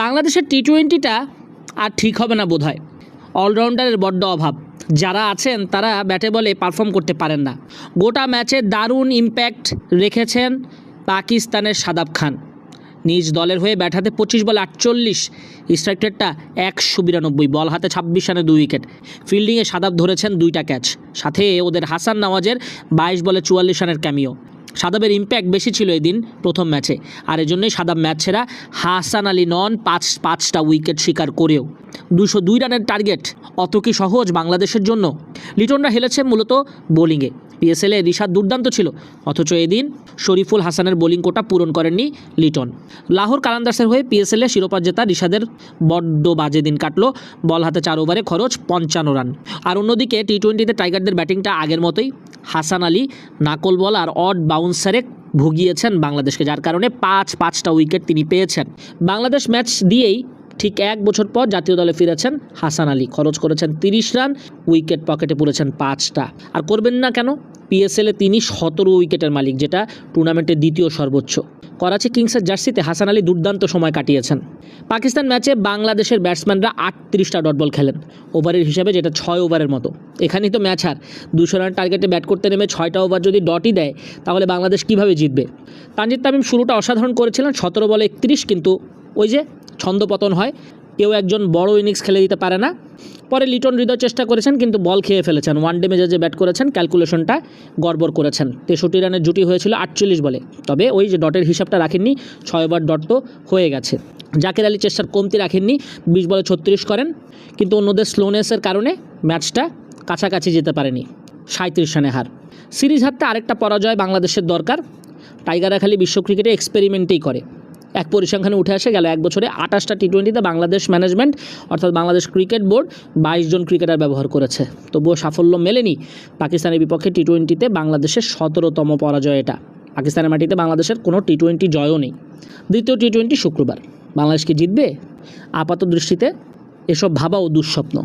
বাংলাদেশের টি টোয়েন্টিটা আর ঠিক হবে না বোধহয়। অলরাউন্ডারের বড্ড অভাব। যারা আছেন, তারা ব্যাটে বলে পারফর্ম করতে পারেন না। গোটা ম্যাচে দারুণ ইম্প্যাক্ট রেখেছেন পাকিস্তানের সাদাব খান। নিজ দলের হয়ে ব্যাট হাতে পঁচিশ বল আটচল্লিশ, স্ট্রাইক রেটটা একশো বিরানব্বই, বল হাতে ছাব্বিশ রানে দুই উইকেট। ফিল্ডিংয়ে সাদাব ধরেছেন দুইটা ক্যাচ। সাথে ওদের হাসান নওয়াজের বাইশ বলে চুয়াল্লিশ রানের ক্যামিও। সাদাবের ইম্প্যাক্ট বেশি ছিল এই দিন প্রথম ম্যাচে। আর এজন্যই সাদাব ম্যাচ ছেড়া হাসান আলী নন পাঁচ, পাঁচটা উইকেট শিকার করেও। দুশো দুই রানের টার্গেট অত কি সহজ বাংলাদেশের জন্য? লিটনরা হেলেছে মূলত বোলিংয়ে পিএসএলে রিশাদ দুর্দান্ত ছিল। অথচ এদিন শরীফুল হাসানের বোলিং কোটা পূরণ করেননি লিটন। লাহোর কালান্দার্সের হয়ে পিএসএলে শিরোপা জেতা রিশাদের বড্ড বাজে দিন কাটলো। বল হাতে চার ওভারে খরচ, পঞ্চান্ন রান। আর অন্যদিকে টি টোয়েন্টিতে টাইগারদের ব্যাটিংটা আগের মতোই। হাসান আলী নাকল বল আর অড বাউন্সারে ভুগিয়েছেন বাংলাদেশকে, যার কারণে পাঁচ পাঁচটা উইকেট তিনি পেয়েছেন। বাংলাদেশ ম্যাচ দিয়েই ঠিক এক বছর পর জাতীয় দলে ফিরেছেন হাসান আলী। খরচ করেছেন তিরিশ রান, উইকেট পকেটে পড়েছেন পাঁচটা। আর করবেন না কেন? পিএসএলে তিনি সতেরো উইকেটের মালিক, যেটা টুর্নামেন্টের দ্বিতীয় সর্বোচ্চ। করাচি কিংসের জার্সিতে হাসান আলী দুর্দান্ত সময় কাটিয়েছেন। পাকিস্তান ম্যাচে বাংলাদেশের ব্যাটসম্যানরা আটত্রিশটা ডট বল খেলেন, ওভারের হিসাবে যেটা ছয় ওভারের মতো। এখানেই তো ম্যাচ হার। দুশো রান টার্গেটে ব্যাট করতে নেমে ছয়টা ওভার যদি ডটই দেয়, তাহলে বাংলাদেশ কীভাবে জিতবে? তানজিদ তামিম শুরুটা অসাধারণ করেছিলেন, সতেরো বলে একত্রিশ, কিন্তু ওই যে ছন্দপতন হয়, কেউ একজন বড় ইনিংস খেলে দিতে পারে না। পরে লিটন হৃদয় চেষ্টা করেছেন, কিন্তু বল খেয়ে ফেলেছেন। ওয়ান ডে মেজাজে ব্যাট করেছেন ক্যালকুলেশনটা গড়বড় করেছেন। তেষট্টি রানের জুটি হয়েছিল আটচল্লিশ বলে। তবে ওই যে ডটের হিসাবটা রাখেননি, ছয় ওভার ডট তো হয়ে গেছে। জাকের আলী চেষ্টার কমতি রাখেননি, বিশ বলে ছত্রিশ করেন। কিন্তু অন্যদের স্লোনেসের কারণে ম্যাচটা কাছাকাছি যেতে পারেনি। সাঁত্রিশ রানে হার। সিরিজ হারতে আরেকটা পরাজয় বাংলাদেশের দরকার। টাইগাররা খালি বিশ্ব ক্রিকেটে এক্সপেরিমেন্টেই করে। এক পরিসংখ্যানে উঠে আসে, গেল এক বছরে আঠাশটা টি টোয়েন্টিতে বাংলাদেশ ম্যানেজমেন্ট অর্থাৎ বাংলাদেশ ক্রিকেট বোর্ড বাইশ জন ক্রিকেটার ব্যবহার করেছে। তবুও সাফল্য মেলেনি পাকিস্তানের বিপক্ষে টি টোয়েন্টিতে বাংলাদেশের সতেরোতম পরাজয় এটা। পাকিস্তানের মাটিতে বাংলাদেশের কোনো টি টোয়েন্টি জয়ও নেই। দ্বিতীয় টি টোয়েন্টি শুক্রবার। বাংলাদেশ কি জিতবে? আপাত দৃষ্টিতে এসব ভাবাও দুঃস্বপ্ন।